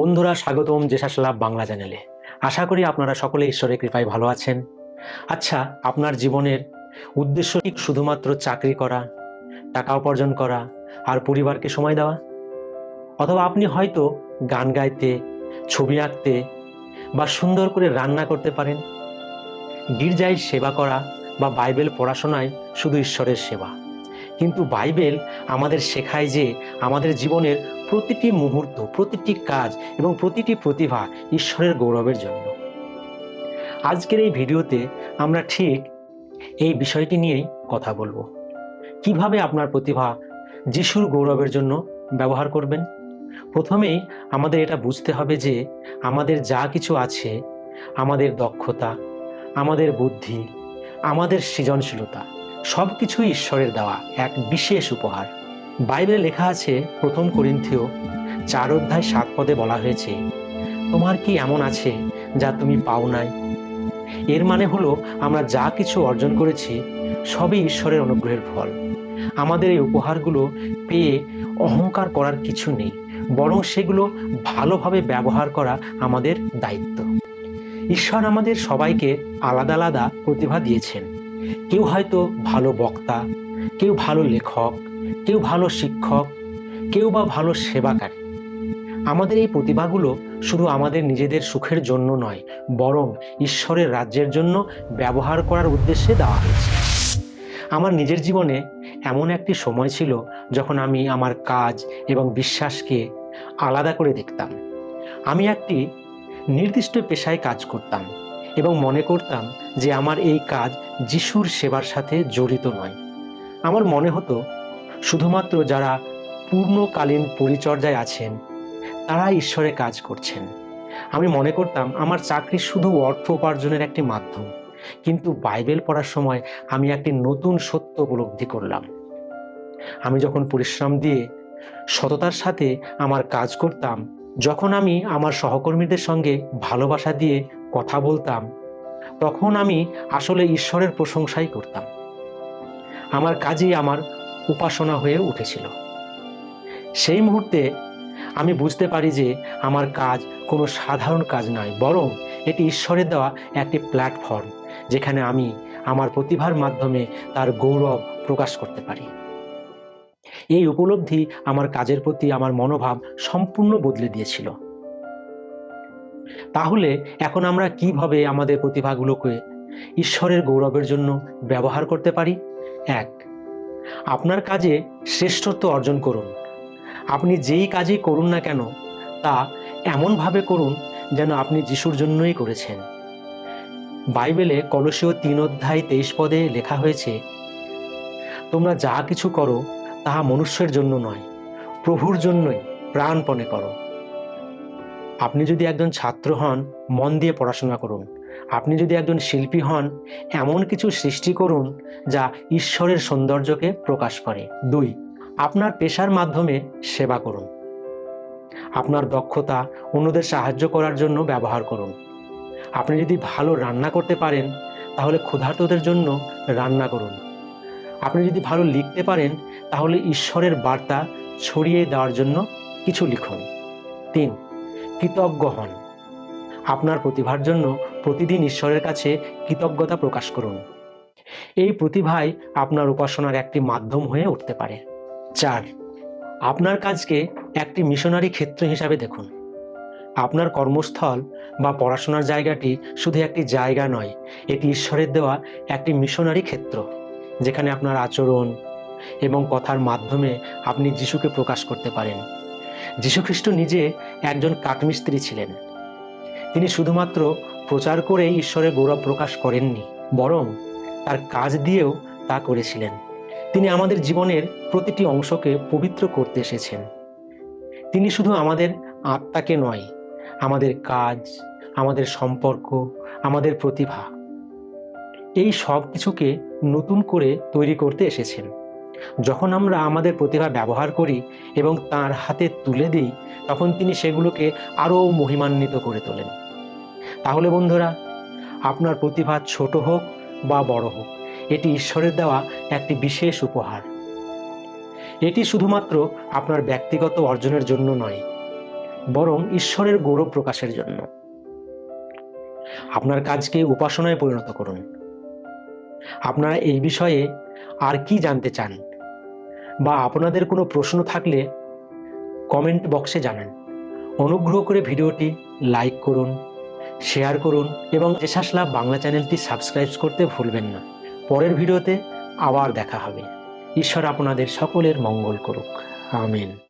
বন্ধুরা, স্বাগতম জেসাস লাভ বাংলা চ্যানেলে। আশা করি আপনারা সকলে ঈশ্বরের কৃপায় ভালো আছেন। আচ্ছা আপনার জীবনের উদ্দেশ্য কি? শুধুমাত্র চাকরি করা, টাকা উপার্জন করা আর পরিবারকে সময় দেওয়া? অথবা আপনি হয়তো গান গাইতে, ছবি আঁকতে বা সুন্দর করে রান্না করতে পারেন। গির্জায় সেবা করা বা বাইবেল পড়াশোনায় শুধু ঈশ্বরের সেবা। কিন্তু বাইবেল আমাদের শেখায় যে আমাদের জীবনের প্রতিটি মুহূর্ত, প্রতিটি কাজ এবং প্রতিটি প্রতিভা ঈশ্বরের গৌরবের জন্য। আজকের এই ভিডিওতে আমরা ঠিক এই বিষয়টি নিয়েই কথা বলব। কীভাবে আপনার প্রতিভা যিশুর গৌরবের জন্য ব্যবহার করবেন? প্রথমেই আমাদের এটা বুঝতে হবে যে আমাদের যা কিছু আছে, আমাদের দক্ষতা, আমাদের বুদ্ধি, আমাদের সৃজনশীলতা সব কিছুই ঈশ্বরের দেওয়া এক বিশেষ উপহার। বাইবেলে লেখা আছে প্রথম করিন্থীয় চার অধ্যায় সাত পদে বলা হয়েছে, তোমার কি এমন আছে যা তুমি পাও নাই? এর মানে হলো আমরা যা কিছু অর্জন করেছি, সবই ঈশ্বরের অনুগ্রহের ফল। আমাদের এই উপহারগুলো পেয়ে অহংকার করার কিছু নেই, বরং সেগুলো ভালোভাবে ব্যবহার করা আমাদের দায়িত্ব। ঈশ্বর আমাদের সবাইকে আলাদা আলাদা প্রতিভা দিয়েছেন। কেউ হয়তো ভালো বক্তা, কেউ ভালো লেখক কেউ ভালো শিক্ষক, কেউ বা ভালো সেবাকারী। আমাদের এই প্রতিভাগুলো শুধু আমাদের নিজেদের সুখের জন্য নয়, বরং ঈশ্বরের রাজ্যের জন্য ব্যবহার করার উদ্দেশ্যে দেওয়া হয়েছে। আমার নিজের জীবনে এমন একটি সময় ছিল যখন আমি আমার কাজ এবং বিশ্বাসকে আলাদা করে দেখতাম। আমি একটি নির্দিষ্ট পেশায় কাজ করতাম এবং মনে করতাম যে আমার এই কাজ যিশুর সেবার সাথে জড়িত নয়। আমার মনে হতো শুধুমাত্র যারা পূর্ণকালীন পরিচর্যায় আছেন তারা ঈশ্বরে কাজ করছেন। আমি মনে করতাম, আমার চাকরি শুধু অর্থ উপার্জনের একটি মাধ্যম, কিন্তু বাইবেল পড়ার সময় আমি একটি নতুন সত্য উপলব্ধি করলাম। আমি যখন পরিশ্রম দিয়ে সততার সাথে আমার কাজ করতাম, যখন আমি আমার সহকর্মীদের সঙ্গে ভালোবাসা দিয়ে কথা বলতাম, তখন আমি আসলে ঈশ্বরের প্রশংসাই করতাম। আমার কাজই আমার উপাসনা হয়ে উঠেছিল। সেই মুহূর্তে আমি বুঝতে পারি যে আমার কাজ কোনো সাধারণ কাজ নয়, বরং এটি ঈশ্বরের দেওয়া একটি প্ল্যাটফর্ম, যেখানে আমি আমার প্রতিভার মাধ্যমে তার গৌরব প্রকাশ করতে পারি। এই উপলব্ধি আমার কাজের প্রতি আমার মনোভাব সম্পূর্ণ বদলে দিয়েছিল। তাহলে এখন আমরা কীভাবে আমাদের প্রতিভাগুলোকে ঈশ্বরের গৌরবের জন্য ব্যবহার করতে পারি? এক আপনার কাজে শ্রেষ্ঠত্ব অর্জন করুন। আপনি যেই কাজই করুন না কেন, তা এমনভাবে করুন যেন আপনি যিশুর জন্যই করেছেন। বাইবেলে কলসীয় তিন অধ্যায় তেইশ পদে লেখা হয়েছে, তোমরা যা কিছু করো, তাহা মনুষ্যের জন্য নয়, প্রভুর জন্যই প্রাণপণে করো। আপনি যদি একজন ছাত্র হন, মন দিয়ে পড়াশোনা করুন। আপনি যদি একজন শিল্পী হন, এমন কিছু সৃষ্টি করুন যা ঈশ্বরের সৌন্দর্যকে প্রকাশ করে। দুই, আপনার পেশার মাধ্যমে সেবা করুন। আপনার দক্ষতা অন্যদের সাহায্য করার জন্য ব্যবহার করুন। আপনি যদি ভালো রান্না করতে পারেন, তাহলে ক্ষুধার্তদের জন্য রান্না করুন। আপনি যদি ভালো লিখতে পারেন, তাহলে ঈশ্বরের বার্তা ছড়িয়ে দেওয়ার জন্য কিছু লিখুন। তিন, কৃতজ্ঞ হন। আপনার প্রতিভার জন্য প্রতিদিন ঈশ্বরের কাছে কৃতজ্ঞতা প্রকাশ করুন। এই প্রতিভাই আপনার উপাসনার একটি মাধ্যম হয়ে উঠতে পারে। চার, আপনার কাজকে একটি মিশনারি ক্ষেত্র হিসাবে দেখুন। আপনার কর্মস্থল বা পড়াশোনার জায়গাটি শুধু একটি জায়গা নয়, এটি ঈশ্বরের দেওয়া একটি মিশনারি ক্ষেত্র, যেখানে আপনার আচরণ এবং কথার মাধ্যমে আপনি যিশুকে প্রকাশ করতে পারেন। যীশুখ্রিস্ট নিজে একজন কাঠমিস্ত্রি ছিলেন। তিনি শুধুমাত্র প্রচার করেই ঈশ্বরের গৌরব প্রকাশ করেননি, বরং তার কাজ দিয়েও তা করেছিলেন। তিনি আমাদের জীবনের প্রতিটি অংশকে পবিত্র করতে এসেছেন। তিনি শুধু আমাদের আত্মাকে নয়, আমাদের কাজ, আমাদের সম্পর্ক, আমাদের প্রতিভা, এই সব কিছুকে নতুন করে তৈরি করতে এসেছেন। যখন আমরা আমাদের প্রতিভা ব্যবহার করি এবং তার হাতে তুলে দিই, তখন তিনি সেগুলোকে আরও মহিমান্বিত করে তোলেন। তাহলে বন্ধুরা, আপনার প্রতিভা ছোট হোক বা বড় হোক, এটি ঈশ্বরের দেওয়া একটি বিশেষ উপহার। এটি শুধুমাত্র আপনার ব্যক্তিগত অর্জনের জন্য নয়, বরং ঈশ্বরের গৌরব প্রকাশের জন্য। আপনার কাজকে উপাসনায় পরিণত করুন। আপনারা এই বিষয়ে আর কি জানতে চান বা আপনাদের কোনো প্রশ্ন থাকলে কমেন্ট বক্সে জানান। অনুগ্রহ করে ভিডিওটি লাইক করুন শেয়ার করুন এবং এশাস লাভ বাংলা চ্যানেলটি সাবস্ক্রাইব করতে ভুলবেন না। পরের ভিডিওতে আবার দেখা হবে। ঈশ্বর আপনাদের সকলের মঙ্গল করুক। আমিন।